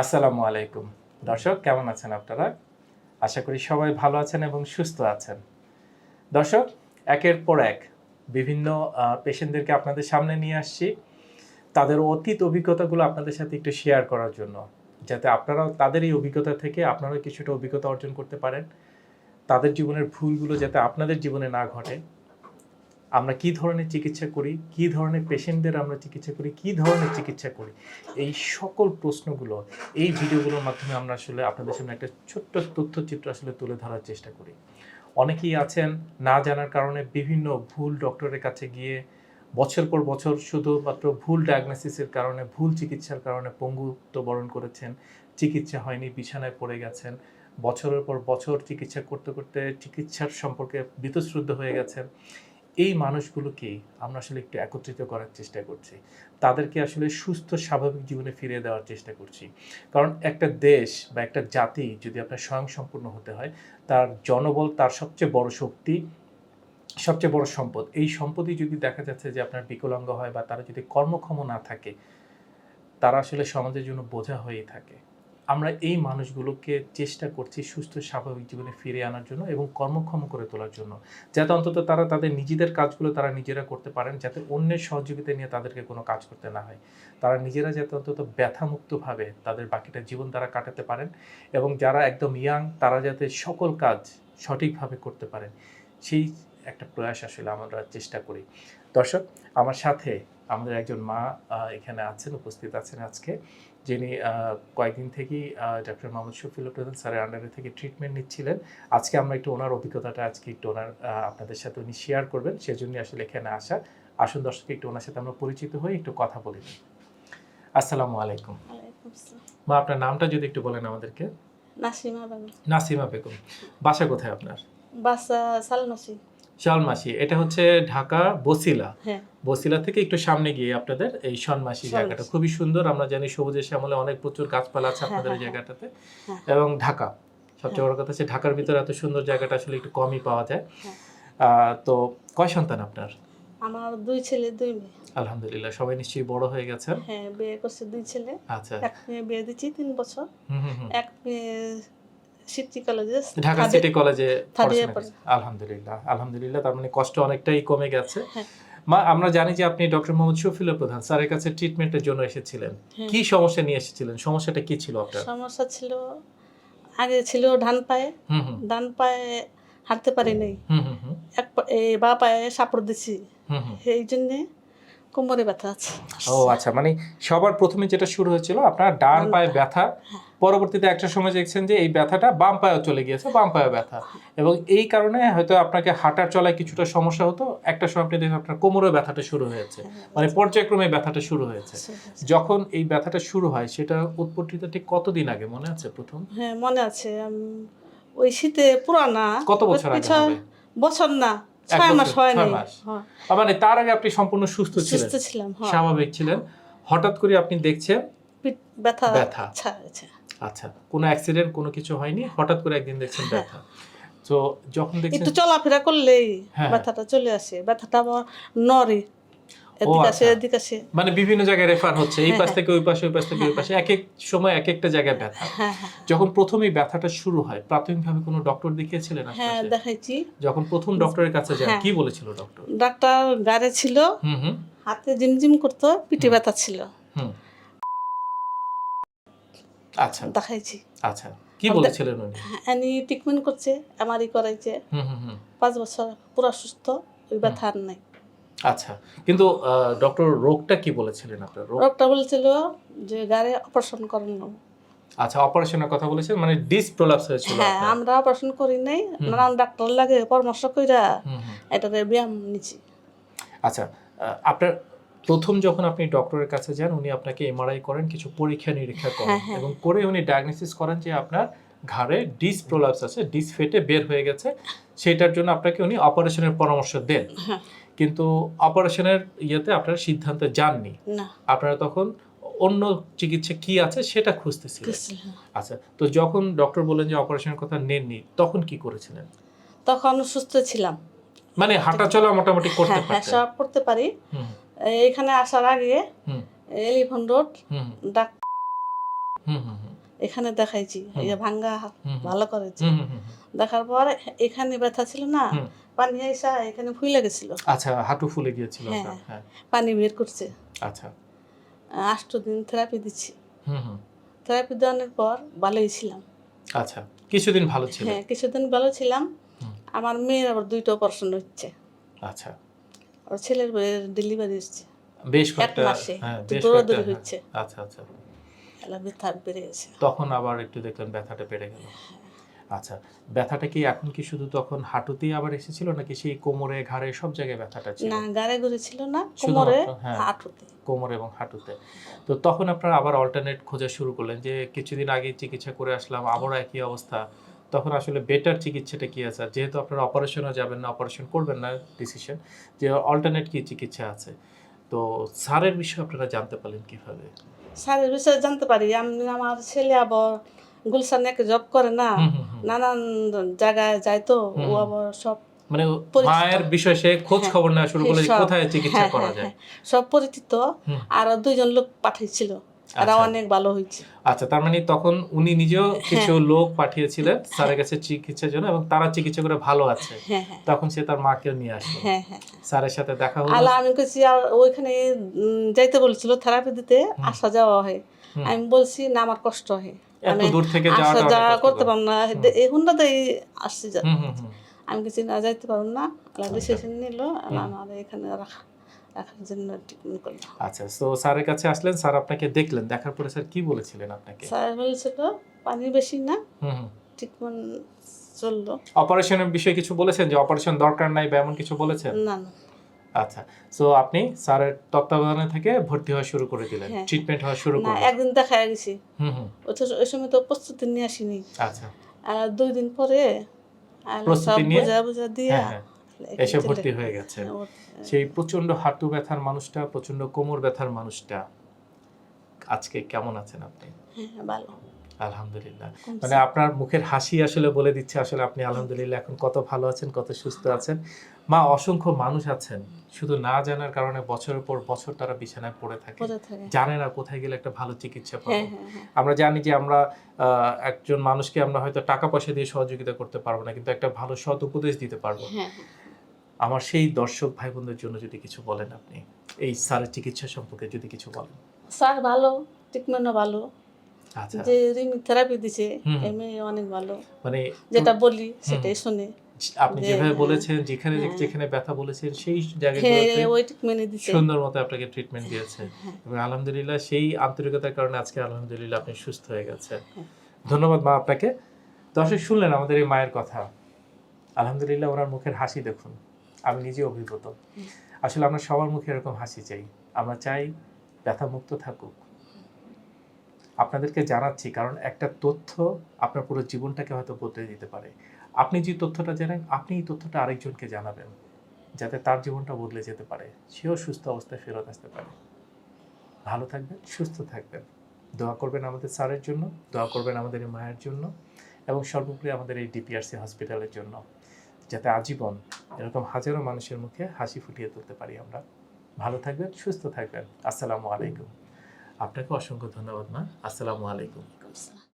আসসালামু আলাইকুম। দর্শক, কেমন আছেন আপনারা? আশা করি সবাই ভালো আছেন এবং সুস্থ আছেন। দর্শক, একের পর এক বিভিন্ন পেশেন্টদেরকে আপনাদের সামনে নিয়ে আসছি। তাদের অতীত অভিজ্ঞতাগুলো আপনাদের সাথে একটু শেয়ার করার জন্য, যাতে আপনারাও তাদের এই অভিজ্ঞতা থেকে আপনারাও কিছুটা অভিজ্ঞতা অর্জন করতে পারেন। তাদের জীবনের ভুলগুলো যাতে আপনাদের জীবনে না ঘটে। আমরা কি ধরনের চিকিৎসা করি, কি ধরনের পেশেন্টদের আমরা চিকিৎসা করি, কি ধরনের চিকিৎসা করি, এই সকল প্রশ্নগুলো, এই ভিডিওগুলোর মাধ্যমে আমরা আসলে আপনাদের সামনে একটা ছোট্ট তথ্যচিত্র আসলে তুলে ধরার চেষ্টা করি। অনেকেই আছেন না জানার কারণে বিভিন্ন ভুল ডক্টরের কাছে গিয়ে বছর পর বছর শুধুমাত্র ভুল ডায়াগনোসিসের কারণে, ভুল চিকিৎসার কারণে পঙ্গুত্ব বরণ করেছেন, চিকিৎসা হয়নি, বিছানায় পড়ে গেছেন, বছরের পর বছর চিকিৎসা করতে করতে চিকিৎসার সম্পর্কে বীতশ্রদ্ধ হয়ে গেছেন। এই মানুষগুলোকে আমরা আসলে একটু একত্রিত করার চেষ্টা করছি। তাদেরকে আসলে সুস্থ, স্বাভাবিক জীবনে ফিরিয়ে দেওয়ার চেষ্টা করছি। কারণ একটা দেশ বা একটা জাতি যদি আপনার স্বয়ংসম্পূর্ণ হতে হয়, তার জনবল তার সবচেয়ে বড় শক্তি, সবচেয়ে বড় সম্পদ। এই সম্পদই যদি দেখা যাচ্ছে যে আপনার বিকলাঙ্গ হয় বা তারা যদি কর্মক্ষম না থাকে, তারা আসলে সমাজের জন্য বোঝা হয়েই থাকে। আমরা এই মানুষগুলোকে চেষ্টা করছি সুস্থ, স্বাভাবিক জীবনে ফিরে আনার জন্য এবং কর্মক্ষম করে তোলার জন্য। যাতে অন্তত তারা তাদের নিজেদের কাজগুলো তারা নিজেরা করতে পারেন, যাতে অন্যের সহযোগিতা নিয়ে তাদেরকে কোনো কাজ করতে না হয়। তারা নিজেরা যাতে অন্তত ব্যথামুক্তভাবে তাদের বাকিটা জীবন তারা কাটাতে পারেন এবং যারা একদম ইয়াং তারা যাতে সকল কাজ সঠিকভাবে করতে পারেন। সেই একটা প্রয়াস আসলে আমরা চেষ্টা করি। দর্শক আমার সাথে আমাদের একজন মা এখানে আছেন উপস্থিত আছেন আজকে যিনি কয়েকদিন থেকেই ডক্টর মোহাম্মদ শফিউল প্রধান স্যারের আন্ডারে থেকে ট্রিটমেন্ট নিচ্ছিলেন। আজকে আমরা একটু ওনার অভিজ্ঞতাটা আজকে একটু ওনার আপনাদের সাথে উনি শেয়ার করবেন সেজন্য আসলে এখানে আসা। আসুন দর্শক একটু ওনার সাথে আমরা পরিচিত হই একটু কথা বলি আসসালামু আলাইকুম। মা আপনার নামটা যদি একটু বলেন আমাদেরকে। নাসিমা বেগম। নাসিমা বেগম। বাসা কোথায় আপনার? বাসা সালনসি শালমাসি এটা হচ্ছে ঢাকা বসিলা। হ্যাঁ। বসিলা থেকে একটু সামনে গিয়ে আপনাদের এই সনমাসি। জায়গাটা। খুবই সুন্দর আমরা জানি সবুজের শ্যামলে অনেক প্রচুর গাছপালা আছে হ্যাঁ, আপনাদের এই হ্যাঁ, জায়গাটাতে। হ্যাঁ। এবং ঢাকা। সবচেয়ে বড় কথা হচ্ছে ঢাকার ভিতরে এত সুন্দর জায়গাটা আসলে একটু কমই পাওয়া যায়। তো কয় সন্তান আপনার? আমার দুই ছেলে দুই মেয়ে। আলহামদুলিল্লাহ সবাই নিশ্চয়ই বড় হয়ে গেছেন। হ্যাঁ বিয়ে করছে দুই ছেলে। আচ্ছা। এক মেয়ে বিয়ে দিচ্ছি তিন বছর। এক মেয়ে সিটি কলেজে ঢাকা সিটি কলেজে। আলহামদুলিল্লাহ আলহামদুলিল্লাহ তার মানে কষ্ট অনেকটাই কমে গেছে হ্যাঁ। মা আমরা জানি যে আপনি ডক্টর মোহাম্মদ প্রধান স্যারের কাছে ট্রিটমেন্টের জন্য এসেছিলেন হ্যাঁ। কি সমস্যা নিয়ে এসেছিলেন সমস্যাটা কি ছিল আপনার সমস্যা ছিল আগে ছিল ডান পায়ে ডান পায়ে হাঁটতে পারি নাই এক বা পায়ে সাপড় দিছি। এই জন্যে কোমরে ব্যথা আছে ও আচ্ছা মানে সবার প্রথমে যেটা শুরু হয়েছিল আপনার ডান পায়ে। ব্যথা হ্যাঁ। পরবর্তীতে একটা সময় দেখছেন যে এই ব্যথাটা বাম পায়েও চলে গিয়েছে বাম পায়ে ব্যথা। এবং এই কারণে হয়তো আপনাকে হাঁটার চলায় কিছুটা সমস্যা হতো। একটা সময় আপনি দেখেন আপনার কোমরে ব্যথাটা শুরু হয়েছে। মানে পর্যায়ক্রমে ব্যথাটা শুরু হয়েছে। যখন এই ব্যথাটা শুরু হয় সেটা উৎপত্তিটা ঠিক কতদিন আগে? মনে আছে প্রথম? হ্যাঁ মনে আছে। ওই শীতে পুরানা। কত বছর আগে বছর না ছয় মাস হয় মানে তার আগে আপনি সম্পূর্ণ সুস্থ ছিলেন। হ্যাঁ। স্বাভাবিক ছিলেন। হঠাৎ করে আপনি দেখছেন ব্যথা ব্যথা। আচ্ছা কোনো অ্যাক্সিডেন্ট কোনো কিছু হয়নি? হঠাৎ করে একদিন দেখছেন ব্যথা। তো যখন দেখছেন একটু চলাফেরা করলেই হ্যাঁ। ব্যথাটা চলে আসে। ব্যথাটা আমার নড়ে। এদিকে আসে আচ্ছা। মানে বিভিন্ন জায়গায় রেফার হচ্ছে। এই হ্যাঁ, পাশ থেকে ওই পাশে ওই পাশ থেকে ওই পাশে। এক এক সময় এক একটা জায়গায় ব্যথা। হ্যাঁ হ্যাঁ যখন প্রথম এই ব্যথাটা শুরু হয় প্রাথমিকভাবে কোনো ডক্টর দেখিয়েছিলেন হ্যাঁ দেখাইছি। যখন প্রথম ডক্টরের কাছে যান হ্যাঁ। কি বলেছিল ডক্টর ডাক্তার গাড়ে ছিল হাতে জিমজিম করতো পিঠে ব্যথা ছিল। আচ্ছা। দেখাইছি। আচ্ছা। কি বলেছিলেন উনি? এনি ট্রিটমেন্ট করছে এমআরই করাইছে। হুম হুম হুম। পাঁচ বছর পুরো সুস্থ ওই ব্যথা আর নাই। আচ্ছা। কিন্তু ডক্টর রোগটা কি বলেছিলেন আপনার? রোগ ডক্টর বলছিল যে গাড়ে অপারেশন করানো। আচ্ছা অপারেশনের কথা বলেছেন মানে ডিস প্রলাপস হয়েছিল হ্যাঁ আমরা অপারেশন করি নাই। নানান ডাক্তার লাগে পরামর্শ কইরা এটাতে ব্যায়াম নিছি। আচ্ছা আপনার প্রথম যখন আপনি ডক্টরের কাছে যান উনি আপনাকে এমআরআই করেন কিছু পরীক্ষা নিরীক্ষা করেন হ্যাঁ, হ্যাঁ। এবং করে উনি ডায়াগনোসিস করেন যে আপনার ঘাড়ে ডিস প্রলাপস আছে ডিস ফেটে বের হয়ে গেছে। সেটার জন্য আপনাকে উনি অপারেশনের পরামর্শ দেন। হ্যাঁ। কিন্তু অপারেশনের ইয়েতে আপনারা সিদ্ধান্তে যাননি। আপনারা তখন অন্য চিকিৎসা কি আছে সেটা খুঁজতেছিলেন। হ্যাঁ। আচ্ছা তো যখন ডক্টর বললেন যে অপারেশনের কথা নেননি তখন কি করেছিলেন? তখন সুস্থ ছিলাম। মানে হাঁটা চলা মোটামুটি করতে হ্যাঁ করতে পারি। হুম এইখানে আসার আগে হুম। এলিফন রোড হুম ডাক হুম হুম হুম। এখানে দেখাইছি এই যে ভাঙ্গা ভালো করেছি। দেখার পর এখানে ব্যথা ছিল না পানি আইসা এখানে ফুলে গেছিল। আচ্ছা হাঁটু ফুলে গিয়েছিল হ্যাঁ। হ্যাঁ। পানি বের করছে। আচ্ছা। আষ্ট দিন থেরাপি দিচ্ছি। হুম হুম। থেরাপি দেওয়ানোর পর ভালোই ছিলাম। আচ্ছা কিছুদিন ভালো ছিল? হ্যাঁ কিছুদিন ভালো ছিলাম। আমার মেয়ের আবার দুইটা অপারেশন হচ্ছে। আচ্ছা। আর ছেলের ডেলিভারি হচ্ছে। বেশ কয়েকটা হ্যাঁ বেশ কয়েকটা হচ্ছে। হ্যাঁ, আচ্ছা। আচ্ছা ব্যথা বেড়ে গেছে। তখন আবার একটু দেখলেন ব্যথাটা বেড়ে গেল। আচ্ছা ব্যথাটা কি এখন কি শুধু তখন হাঁটুতেই আবার এসেছিল নাকি সেই কোমরে ঘাড়ে সব জায়গায় ব্যথাটা ছিল? না গাড়ে ঘুরে ছিল না কোমরে হ্যাঁ। হাঁটুতে। কোমর এবং হাঁটুতে। তো তখন আপনারা আবার অল্টারনেট খোঁজা শুরু করলেন যে কিছুদিন আগে চিকিৎসা করে আসলাম আবারও একই অবস্থা। তখন আসলে বেটার চিকিৎসাটা কি আছে? যেহেতু আপনারা অপারেশনও যাবেন না অপারেশন করবেন না ডিসিশন যে অল্টারনেট কি চিকিৎসা আছে? তো স্যারের বিষয়ে আপনারা জানতে পারলেন কীভাবে? স্যারের বিষয়ে জানতে পারি। আমি আমার ছেলে আবার গুলশানে একটা জব করে না। নানান জায়গায় যায় তো ও। আবার সব মানে মায়ের বিষয়ে সে খোঁজ হ্যাঁ, খবর নেওয়া শুরু করলে কোথায় চিকিৎসা হ্যাঁ, করা হ্যাঁ, যায়। সব পরিচিত। আর দুইজন লোক পাঠিয়েছিল আচ্ছা। অনেক ভালো হয়েছে। আচ্ছা তার মানে তখন উনি নিজেও কিছু লোক পাঠিয়েছিলেন স্যারের কাছে চিকিৎসার জন্য এবং তারা চিকিৎসা করে ভালো আছে। হ্যাঁ হ্যাঁ। তখন সে তার মাকে নিয়ে আসলো। হ্যাঁ হ্যাঁ স্যারের সাথে দেখা হলো। আলা আমি আর ওইখানে যাইতে বলছিল থেরাপি দিতে আসা যাওয়া হয়। আমি বলছি না আমার কষ্ট হয়। এত আমি দূর থেকে যাওয়া অনেক করতে। পারব না। আসছি আমি কিছু না যাইতে পারব না। ডিসিশন নিল। আমার এখানে রাখা। রাখার জন্য ট্রিটমেন্ট করল আচ্ছা তো স্যারের কাছে আসলেন স্যার আপনাকে দেখলেন দেখার পরে স্যার কি বলেছিলেন আপনাকে? স্যার বলছিল পানি বেশি না ট্রিটমেন্ট চলল। অপারেশনের বিষয়ে কিছু বলেছেন যে অপারেশন দরকার নাই বা এমন কিছু বলেছেন? না না। আচ্ছা তো আপনি স্যারের তত্ত্বাবধানে থেকে ভর্তি হওয়া শুরু করে দিলেন হ্যাঁ। ট্রিটমেন্ট হওয়া শুরু করলেন। একদিন দেখা গেছি। হুম হুম। ওই সময় তো প্রস্তুতি নিয়ে আসিনি। আচ্ছা। আর দুই দিন পরে আর সব? বোঝা বোঝা দিয়ে হ্যাঁ হ্যাঁ। এসে ভর্তি হয়ে গেছে। সেই প্রচণ্ড হাঁটু ব্যথার মানুষটা প্রচণ্ড কোমর ব্যথার মানুষটা আজকে কেমন আছেন আপনি? হ্যাঁ ভালো। আলহামদুলিল্লাহ। মানে আপনার মুখের হাসি আসলে বলে দিচ্ছে আসলে আপনি আলহামদুলিল্লাহ এখন কত ভালো আছেন কত সুস্থ আছেন। মা অসংখ্য মানুষ আছেন। শুধু না জানার কারণে বছরের পর বছর তারা বিছানায় পড়ে থাকে। জানে না কোথায় গেলে একটা ভালো চিকিৎসা হ্যাঁ পাবো। হ্যাঁ হ্যাঁ আমরা জানি যে আমরা আহ, একজন মানুষকে আমরা হয়তো টাকা পয়সা দিয়ে সহযোগিতা করতে পারব না কিন্তু একটা ভালো সৎ উপদেশ দিতে পারব। হ্যাঁ। আমার সেই দর্শক ভাই বোনদের জন্য যদি কিছু বলেন আপনি এই স্যারের চিকিৎসা সম্পর্কে যদি কিছু বলেন। স্যার ভালো ট্রিটমেন্টও ভালো। আচ্ছা। যে রিমি থেরাপি দিছে। এমনি অনেক ভালো। মানে যেটা বলি সেটাই শুনে। আপনি যেভাবে হ্যাঁ, বলেছেন যেখানে হ্যাঁ। যেখানে ব্যথা বলেছেন সেই হ্যাঁ জায়গাগুলোতে ওই দিছে। সুন্দর মতো আপনাকে ট্রিটমেন্ট দিয়েছে। হ্যাঁ। এবং আলহামদুলিল্লাহ সেই আন্তরিকতার কারণে আজকে আলহামদুলিল্লাহ আপনি সুস্থ হয়ে গেছে হ্যাঁ। ধন্যবাদ মা আপনাকে। দর্শক শুনলেন আমাদের এই মায়ের কথা। আলহামদুলিল্লাহ ওনার মুখের হাসি দেখুন। আমি নিজে অভিভূত। আসলে আমরা সবার মুখে এরকম হাসি চাই। আমরা চাই ব্যথা মুক্ত থাকুক। আপনাদেরকে জানাচ্ছি, কারণ একটা তথ্য আপনার পুরো জীবনটাকে হয়তো বদলে দিতে পারে। আপনি যে তথ্যটা জানেন, আপনি এই তথ্যটা আরেকজনকে জানাবেন, যাতে তার জীবনটা বদলে যেতে পারে। সেও সুস্থ অবস্থায় ফেরত আসতে পারে। ভালো থাকবেন, সুস্থ থাকবেন। দোয়া করবেন আমাদের স্যারের জন্য, দোয়া করবেন আমাদের মায়ের জন্য, এবং সর্বোপরি আমাদের এই ডিপিআরসি হসপিটালের জন্য। যাতে আজীবন এরকম হাজারো মানুষের মুখে হাসি ফুটিয়ে তুলতে পারি আমরা। ভালো থাকবেন, সুস্থ থাকবেন। আসসালামু আলাইকুম। আপনাকে অসংখ্য ধন্যবাদ, মা। আসসালামু আলাইকুম।